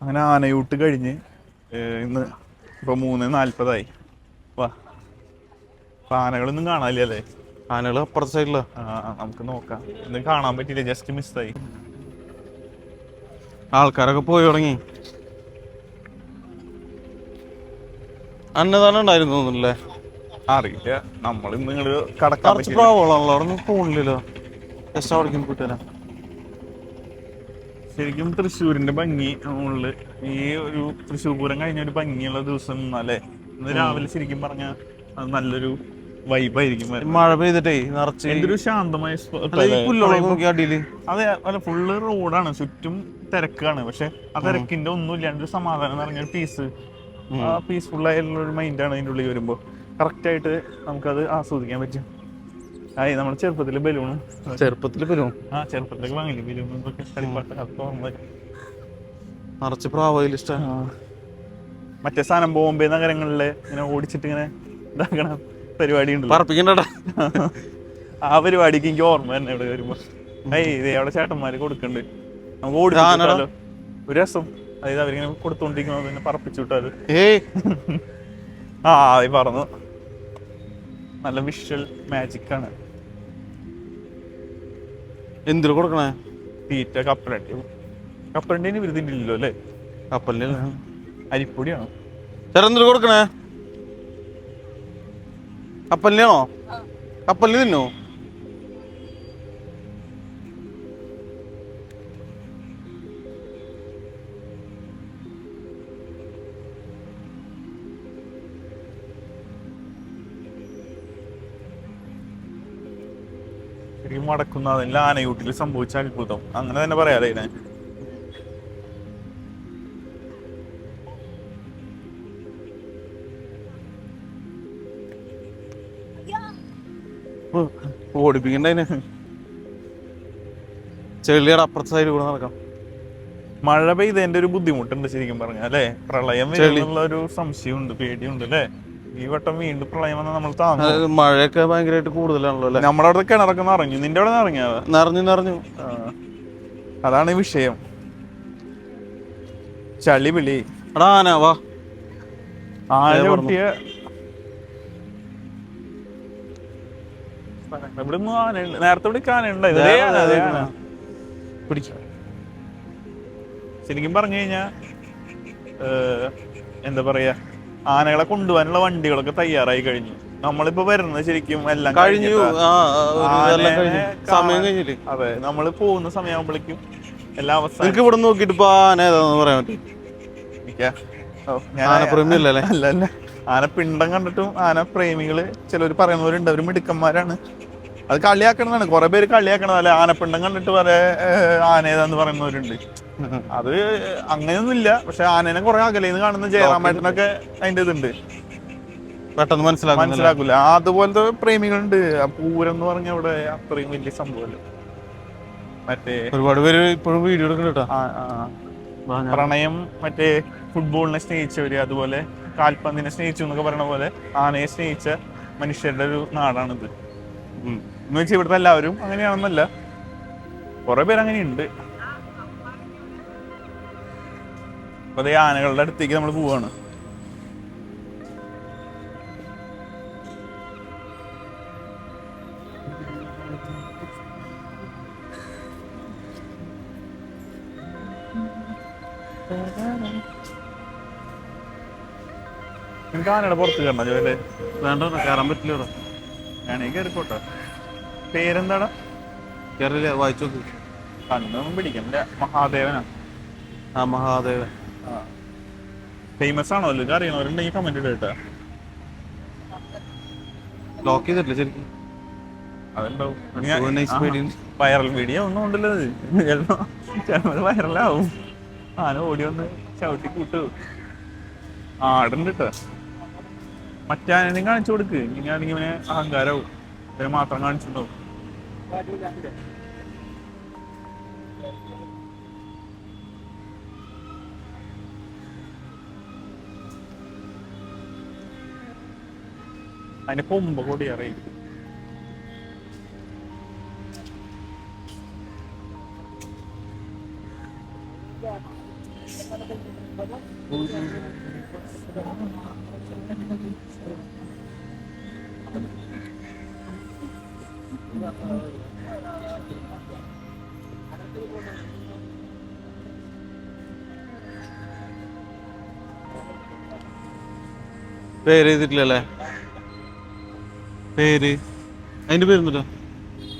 അങ്ങനെ ആനയൂട്ട് കഴിഞ്ഞ് ഇന്ന് ഇപ്പൊ മൂന്ന് നാല്പതായി. വാ. അപ്പൊ ആനകളൊന്നും കാണാനില്ല അല്ലേ ആനകൾ അപ്പുറത്തെ സൈഡിലാ. ആ നമുക്ക് നോക്കാം. ഇന്ന് കാണാൻ പറ്റില്ല ജസ്റ്റ് മിസ്സായി ആൾക്കാരൊക്കെ പോയി തുടങ്ങി. അന്നദാനം ഉണ്ടായിരുന്നു തോന്നുന്നില്ലേ? അറിയില്ല. നമ്മൾ ഇന്ന് നിങ്ങൾ കടക്കാൻ പറ്റില്ല അവിടെ പോണില്ലല്ലോ. ജസ്റ്റ് അവിടേക്ക് പോയിട്ടാ ശരിക്കും തൃശ്ശൂരിന്റെ ഭംഗി ഉള്ളിൽ ഈ ഒരു തൃശ്ശൂർ പൂരം കഴിഞ്ഞ ഒരു ഭംഗിയുള്ള ദിവസം അല്ലേ? ഇന്ന് രാവിലെ ശരിക്കും പറഞ്ഞ അത് നല്ലൊരു വൈബായിരിക്കും മഴ പെയ്തിട്ടേ നിറച്ച് എന്തൊരു ശാന്തമായ അടിയിൽ. അതെ അല്ല ഫുള്ള് റോഡാണ് ചുറ്റും തിരക്കാണ്. പക്ഷെ ആ തിരക്കിന്റെ ഒന്നും ഇല്ലാണ്ട് ഒരു സമാധാനം നിറഞ്ഞ ഒരു പീസ് ആ പീസ്ഫുൾ ആയിട്ടുള്ള ഒരു മൈൻഡാണ് അതിന്റെ ഉള്ളിൽ വരുമ്പോ. കറക്റ്റ് ആയിട്ട് നമുക്കത് ആസ്വദിക്കാൻ പറ്റും. ആയി നമ്മുടെ ചെറുപ്പത്തിൽ ബലൂണും. ചെറുപ്പത്തിൽ ബലൂൺ? ആ ചെറുപ്പത്തിലേക്ക് വാങ്ങില്ലേ ബലൂണും ഇതൊക്കെ കളിപ്പാട്ട. നിറച്ച് പ്രാവയിൽ ഇഷ്ടം. ആ. മറ്റേ സാധനം ബോംബെ നഗരങ്ങളിലെ ഇങ്ങനെ ഓടിച്ചിട്ട് ഇങ്ങനെ ഇതാക്കണ പരിപാടി ഉണ്ട് പറപ്പിക്കണ്ടടാ. ആ പരിപാടിക്ക് എനിക്ക് ഓർമ്മ തന്നെ ഇവിടെ വരുമ്പോ. ഏയ് ഇത് അവിടെ ചേട്ടന്മാര് കൊടുക്കണ്ട്. നമുക്ക് ഓടിച്ചാലോ ഒരു രസം. അതായത് അവരിങ്ങനെ കൊടുത്തോണ്ടിരിക്കുന്നത് പിന്നെ പറപ്പിച്ചു വിട്ടാൽ? ഏയ്. ആ പറഞ്ഞു. നല്ല വിഷ്വൽ മാജിക് ആണ് എന്തിനു കൊടുക്കണേ? തീറ്റ കപ്പലണ്ടി. കപ്പലണ്ടി ഇല്ലല്ലോ അല്ലേ? കപ്പലിന് അരിപ്പൊടിയാണോ? ചേട്ടാ എന്തിനു കൊടുക്കണേ? കപ്പലിനാണോ? കപ്പലിന് തിന്നോ? ശരിക്കും മടക്കുന്ന അതിൽ ആനയൂട്ടിൽ സംഭവിച്ച അത്ഭുതം. അങ്ങനെ തന്നെ പറയാലേ ഇതിനെ? ഓടിപ്പിക്കണ്ട അതിനെ? ചെളിയുടെ അപ്പുറത്തെ സൈഡിൽ കൂടെ നടക്കാം മഴ പെയ്തതിന്റെ ഒരു ബുദ്ധിമുട്ടുണ്ട് ശരിക്കും പറഞ്ഞ അല്ലേ? പ്രളയം വരുന്നുള്ള ഒരു സംശയമുണ്ട് പേടിയുണ്ട് അല്ലേ? ഈ വട്ടം വീണ്ടും പ്രളയം വന്നാൽ നമ്മൾ താങ്ങും. അതായത് മഴയൊക്കെ ഭയങ്കരമായിട്ട് കൂടുതലാണല്ലോ അല്ലെ? നമ്മുടെ അവിടെ കിണറൊക്കെ നിറഞ്ഞു. നിന്റെ അവിടെ നിറഞ്ഞ നിറഞ്ഞു നിറഞ്ഞു. അതാണ് ഈ വിഷയം. ചളി വിളി. എടാ ആന വാ. ആന പറഞ്ഞു. ഇവിടെ ആനയുണ്ട്. നേരത്തെ ഇവിടെ ആനയുണ്ട്. ആന. ആന. പിടിക്കാം ശരിക്കും പറഞ്ഞു കഴിഞ്ഞാ ഏഹ്, എന്താ പറയാ? ആനകളെ കൊണ്ടുപോകാനുള്ള വണ്ടികളൊക്കെ തയ്യാറായി കഴിഞ്ഞു. നമ്മളിപ്പോ വരുന്നത് ശരിക്കും എല്ലാം കഴിഞ്ഞു. സമയം കഴിഞ്ഞില്ലേ? അതെ നമ്മൾ പോകുന്ന സമയമാകുമ്പോഴേക്കും എല്ലാ അവസ്ഥ ഇവിടെ ഇപ്പൊ ആന ഏതാന്ന് പറയാൻ പറ്റും? ആന പിണ്ടം കണ്ടിട്ടും ആന പ്രേമികൾ ചിലർ പറയുന്നവരുണ്ട്. അവർ മിടുക്കന്മാരാണ്. അത് കളിയാക്കണതാണ്. കുറെ പേര് കളിയാക്കണതല്ല ആനപ്പിണ്ടം കണ്ടിട്ട് വരെ ആന ഏതാന്ന് പറയുന്നവരുണ്ട്. അത് അങ്ങനെയൊന്നുമില്ല. പക്ഷെ ആനേനെ കുറെ അകലേന്ന് കാണുന്ന ജയറാമേട്ടനൊക്കെ അതിന്റെ ഇതുണ്ട്. പെട്ടെന്ന് മനസ്സിലാക്കും മനസ്സിലാക്കൂല. അതുപോലത്തെ പ്രേമികളുണ്ട്. പൂരം എന്ന് പറഞ്ഞ ഇവിടെ അത്രയും വലിയ സംഭവമല്ല. മറ്റേ ഒരുപാട് പേര് ഇപ്പോഴും വീഡിയോ ആ. പ്രണയം മറ്റേ ഫുട്ബോളിനെ സ്നേഹിച്ചവര് അതുപോലെ കാൽപന്തിനെ സ്നേഹിച്ചു എന്നൊക്കെ പറയണ പോലെ ആനയെ സ്നേഹിച്ച മനുഷ്യരുടെ ഒരു നാടാണിത്. എന്ന് വെച്ചാൽ ഇവിടുത്തെ എല്ലാവരും അങ്ങനെയാണെന്നല്ല. കുറെ പേര് അങ്ങനെയുണ്ട്. അപ്പൊ അതേ ആനകളുടെ അടുത്തേക്ക് നമ്മൾ പോവാണ്. എനിക്ക് ആനയുടെ പുറത്ത് കയറണം ജോലി വേണ്ട കയറാൻ പറ്റില്ല ഞാനേ കയറിക്കോട്ടെ. പേരെന്താടാ? കയറില്ല വായിച്ചു കണ്ണൊന്നും പിടിക്കണ്ട. മഹാദേവനാ. ആ മഹാദേവൻ. ഫേമസ് ആണോ അല്ലേ? അല്ലെങ്കിൽ അറിയണവരുണ്ടെങ്കിൽ കമന്റ് ഇടട്ടെ ലോക്ക് ചെയ്തിട്ടില്ല ശരിക്കും. വൈറൽ വീഡിയോ ഒന്നും ഉണ്ടല്ലോ ചിലപ്പോ ചിലപ്പോൾ വൈറലാവും ആന ഓടി വന്ന് ചവിട്ടി കൂട്ടു. ആടുണ്ട് കേട്ടോ. മറ്റാനെയും കാണിച്ചു കൊടുക്ക്. ഇങ്ങനെയാണെങ്കിൽ ഇവനെ അഹങ്കാരവും ഇവനെ മാത്രം കാണിച്ചിട്ടുണ്ടാവും. അതിന്റെ കൊമ്പ് കൂടി അറിയും. പേര് എഴുതിട്ടില്ലല്ലേ പേര്? അതിന്റെ പേര്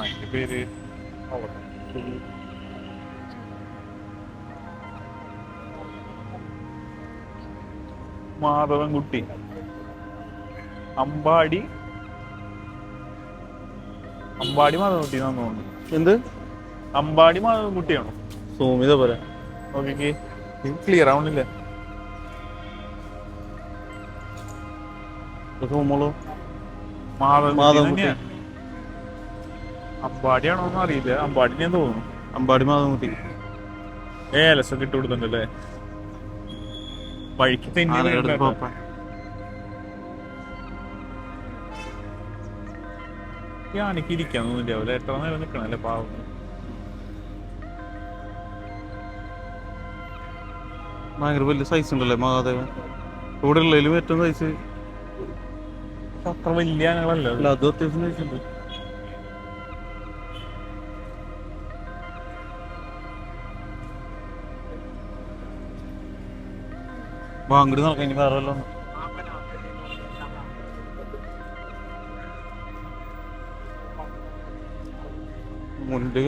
അതിന്റെ പേര് മാധവൻകുട്ടി. അമ്പാടി. അമ്പാടി മാധവൻകുട്ടി തോന്നുന്നു. എന്ത്? അമ്പാടി മാധവൻകുട്ടിയാണോ? സൂമിത പോലെ നോക്കിക്കേ ക്ലിയർ ആവണില്ല. സൂമോളോ മാധവൻകുട്ടി. അമ്പാടിയാണോ എന്ന് അറിയില്ല. തോന്നുന്നു. അമ്പാടി മാധവൻകുട്ടി ഏലസൊക്കെ ഇട്ട് കൊടുക്കുന്നുണ്ടല്ലേ? വഴിക്ക് തെന്നി ഇരിക്കാൻ തോന്നില്ല അവർ എത്ര നേരം നിക്കണല്ലേ പാവം. ഭയങ്കര വലിയ സൈസ് ഉണ്ടല്ലേ മഹാദേവൻ ഇവിടെ ഉള്ളതിലും ഏറ്റവും സൈസ് അത്ര വലിയ ആനകളല്ല. അത്. അത്യാവശ്യം സൈസ് ഉണ്ട്. വാങ്ങടി നടക്കാൻ ഇനി വേറെ മുണ്ട്.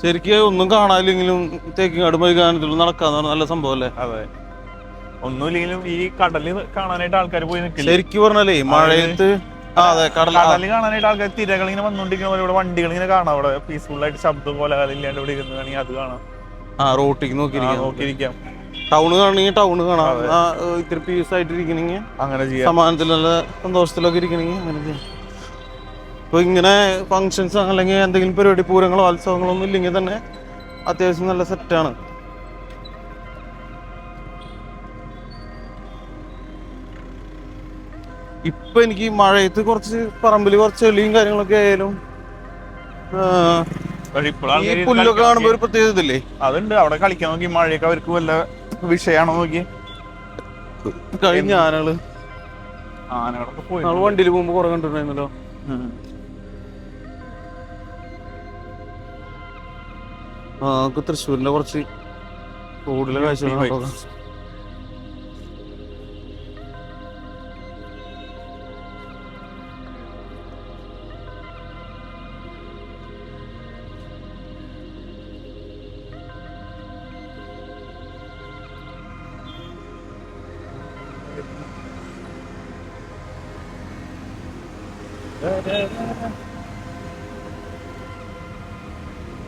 ശരിക്കും ഒന്നും കാണാനില്ലെങ്കിലും തേക്കിങ്ങാട് പോയി ഗാനത്തിൽ നടക്കാന്ന് പറഞ്ഞ നല്ല സംഭവം അല്ലേ അതെ. ഒന്നുമില്ലെങ്കിലും ഈ കടൽ കാണാനായിട്ട് ആൾക്കാർ പോയി നിൽക്കില്ല? ശരിക്കും പറഞ്ഞാലേ മഴയത്ത് ആ അതെ കടൽ ആ, കടൽ കാണാനായിട്ട് ആൾക്കാർ തിരകൾ ഇങ്ങനെ വന്നോണ്ടിരിക്കുന്ന പോലെ ഇവിടെ വണ്ടികൾ ഇങ്ങനെ കാണാം അവിടെ. പീസ്ഫുൾ ആയിട്ട് ശബ്ദം പോലെ ഇല്ലാണ്ട് ഇവിടെ വേണമെങ്കിൽ അത് കാണാം. ആ റോട്ടിക്ക് ആ, നോക്കിയിരിക്കാം. നോക്കിയിരിക്കാം ടൗണ് കാണണെങ്കിൽ ടൗണ് കാണാം ആ, ഇത്തിരി പീസ് ആയിട്ട് ഇരിക്കണെങ്കിൽ അങ്ങനെ ചെയ്യാം. സമാനത്തിൽ നല്ല സന്തോഷത്തിലൊക്കെ ഇരിക്കണെങ്കിൽ അങ്ങനെ ചെയ്യാം. ഇപ്പൊ ഇങ്ങനെ ഫങ്ഷൻസ് അല്ലെങ്കിൽ എന്തെങ്കിലും പരിപാടി പൂരങ്ങളോ ഉത്സവങ്ങളോ ഒന്നും ഇല്ലെങ്കിൽ തന്നെ അത്യാവശ്യം നല്ല സെറ്റാണ് ഇപ്പൊ എനിക്ക് മഴയത്ത് കുറച്ച് പറമ്പിൽ കുറച്ച് ചെളിയും കാര്യങ്ങളൊക്കെ ആയാലും ഈ പുല്ലൊക്കെ കാണുമ്പോ ഒരു പ്രത്യേകത ഇല്ലേ അതുണ്ട്. അവിടെ കളിക്കാൻ നോക്കി. മഴയൊക്കെ അവർക്ക് വല്ല വിഷയമാണോ നോക്കി കഴിഞ്ഞ ആനകൾ. ആനകളൊക്കെ പോയി വണ്ടിയിൽ പോകുമ്പോ കുറെ കണ്ടിട്ടുണ്ടായിരുന്നല്ലോ. നമുക്ക് തൃശ്ശൂരിന്റെ കുറച്ച് കൂടുതൽ കാഴ്ചകൾ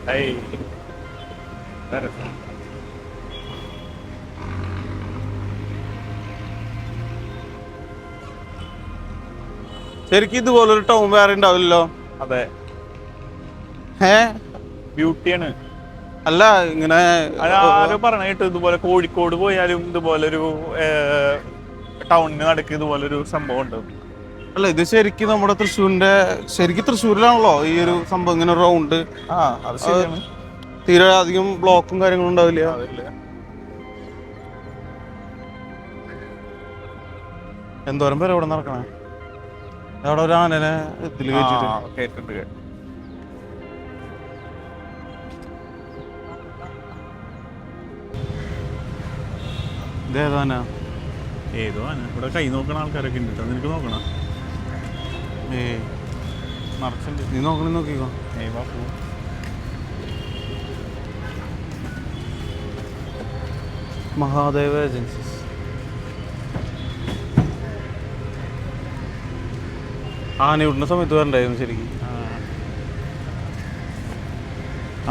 Hey. Is ശരിക്കും ഇതുപോലൊരു ടൗൺ വേറെ ഉണ്ടാവില്ലല്ലോ? അതെ. ഏ? ബ്യൂട്ടിയാണ്. അല്ല ഇങ്ങനെ ആരോ പറഞ്ഞ കേട്ടു ഇതുപോലെ കോഴിക്കോട് പോയാലും ഇതുപോലെ ഒരു ടൗണിന് നടക്ക് ഇതുപോലെ ഒരു സംഭവം ഉണ്ട് അല്ല ഇത് ശരിക്കും നമ്മുടെ തൃശ്ശൂരിന്റെ ശരിക്കും തൃശ്ശൂരിലാണല്ലോ ഈ ഒരു സംഭവം ഇങ്ങനെ റൗണ്ട് ആ അത് ശരിയാണ്. തീരെ അധികം ബ്ലോക്കും കാര്യങ്ങളും ഉണ്ടാവില്ല. എന്തോരം പേര് ഇവിടെ നടക്കണേ? അവിടെ ഒരു ആനനെ ഇതിൽ കയറ്റിട്ട് ആ, കേട്ടിട്ടുണ്ട് കേട്ടിട്ടുണ്ട്. ഇതേതാനാ ഏതോ ആന? ഇവിടെ കൈ നോക്കണ ആൾക്കാരൊക്കെ ഉണ്ട് കേട്ടോ. നിനക്ക് നോക്കണം? ഏ നിറച്ചുണ്ട് നീ നോക്കണേ നോക്കിക്കോ. ഏ വാ. മഹാദേവ ഏജൻസീസ് ആന വിടുന്ന സമയത്ത് വരണ്ടായിരുന്നു ശരിക്കും.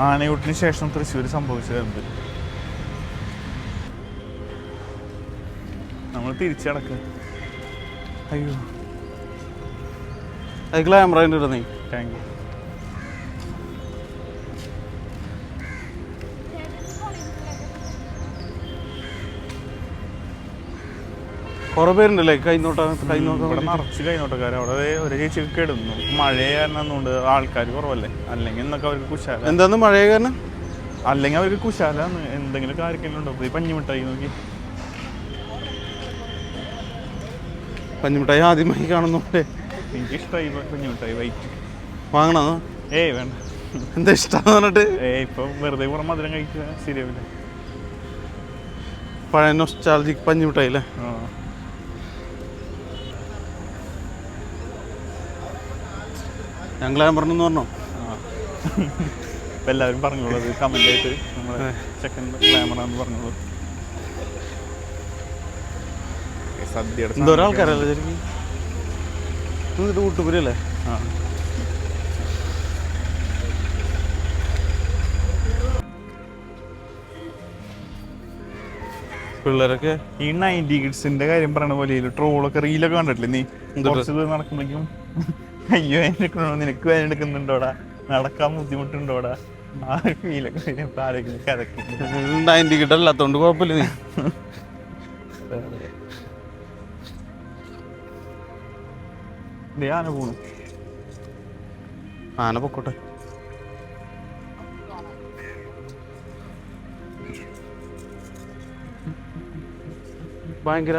ആനയൂട്ടിന് ശേഷം തൃശ്ശൂർ സംഭവിച്ചതുണ്ട് നമ്മൾ തിരിച്ചടക്ക അയ്യോ. അത് ഗ്ലാമറ നീ താങ്ക് യു കുറെ പേരുണ്ടല്ലേ? കൈനോട്ടാ കൈനോട്ടം നിറച്ച് കഴിഞ്ഞോട്ടക്കാർ അവിടെ ഒരു ചേച്ചി കിടന്നു. മഴ ആൾക്കാർ കുറവല്ലേ? അല്ലെങ്കിൽ എന്നൊക്കെ അവർക്ക് കുശാല. എന്താന്ന് മഴ കാരണം? അല്ലെങ്കിൽ അവർക്ക് കുശാലാന്ന് എന്തെങ്കിലും കാര്യങ്ങളും ഉണ്ടോ? ഈ പഞ്ഞിമിട്ടായി നോക്കി. പഞ്ഞിമിട്ടായി ആദ്യമായി കാണുന്നു എനിക്ക് ഇഷ്ടമായി പഞ്ഞിമിഠായി വൈറ്റ്. വാങ്ങണോ? ഏയ് വേണ്ട. എന്താ ഇഷ്ടം പറഞ്ഞിട്ട്? ഏയ് ഇപ്പൊ വെറുതെ കുറെ മധുരം കഴിക്കുക ശരിയാവില്ല. പഴയ നൊസ്റ്റാൾജിക് പഞ്ഞിമിട്ടായില്ലേ ആ. ഞങ്ങൾ പറഞ്ഞു പറഞ്ഞോ? ആ. എല്ലാവരും പറഞ്ഞോളൂ അത് കമന്റ് ആയിട്ട് നമ്മളെ സെക്കൻഡ് ക്ലാമറാന്ന് പറഞ്ഞോളൂ. ഏ, സദ്യയുടെ എന്തോരം ആൾക്കാരല്ലേ ശരിക്കും? എന്നിട്ട് കൂട്ടുപുരല്ലേ ആ. പിള്ളേരൊക്കെ? ഈ നയന്റി കിഡ്സിന്റെ കാര്യം പറയണ പോലെ ട്രോളൊക്കെ റീലൊക്കെ കണ്ടിട്ടില്ലേ നീ? കുറച്ച് നടക്കുമ്പോഴേക്കും അയ്യോ എടുക്കണോ നിനക്ക് വേദന എടുക്കുന്നുണ്ടോടാ? നടക്കാൻ ബുദ്ധിമുട്ടുണ്ടോടാ? ആ ഫീലൊക്കെ ആരെങ്കിലും കഥക്കുന്നു നയന്റി കിട്ടല്ലാത്തോണ്ട് കുഴപ്പമില്ല നീ? ദേ ആന പോണു. ആന പൊക്കോട്ടെ. ഭയങ്കര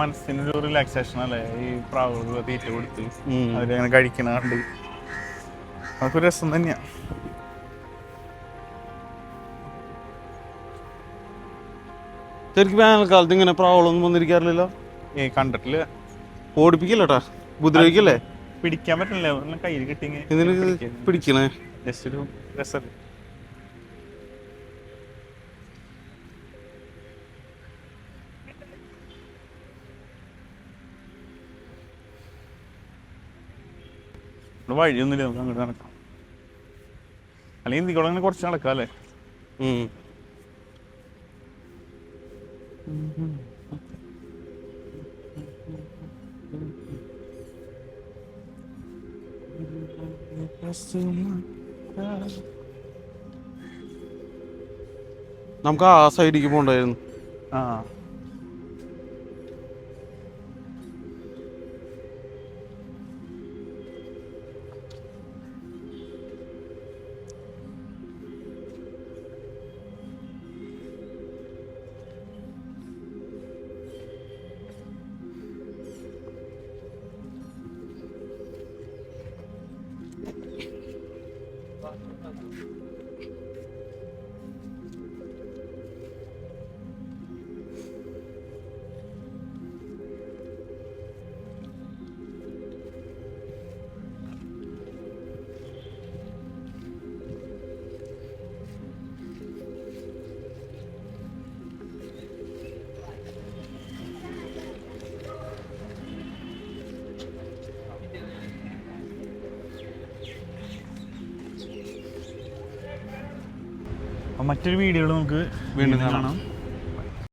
മനസ്സിനൊരു റിലാക്സേഷൻ അല്ലേ? ഈ പ്രാവുകൾ തീറ്റ കൊടുത്ത്. അവരങ്ങനെ കഴിക്കണ കണ്ട് അതൊക്കെ ഒരു രസം തന്നെയാ. ശരിക്കും വേനൽക്കാലത്ത് ഇങ്ങനെ പ്രാവളൊന്നും വന്നിരിക്കാറില്ലല്ലോ? ഏ കണ്ടിട്ടില്ല. ഓടിപ്പിക്കില്ലട്ടാ ഉപദ്രവിക്കല്ലേ പിടിക്കാൻ പറ്റില്ല. കയ്യിൽ കിട്ടിയെങ്കിൽ ഇതിന് പിടിക്കണേ? ജസ്റ്റ് ഒരു രസം ഇവിടെ വഴിയൊന്നുമില്ല നമുക്ക് അങ്ങോട്ട് നടക്കാം. അല്ലെങ്കിൽ ഇവിടെ അങ്ങനെ കുറച്ച് നടക്കാം അല്ലേ? നമുക്ക് ആ സൈഡിലേക്ക് പോണ്ടായിരുന്നു ആ. മറ്റൊരു വീഡിയോകൾ നമുക്ക് വീണ്ടും കാണാം.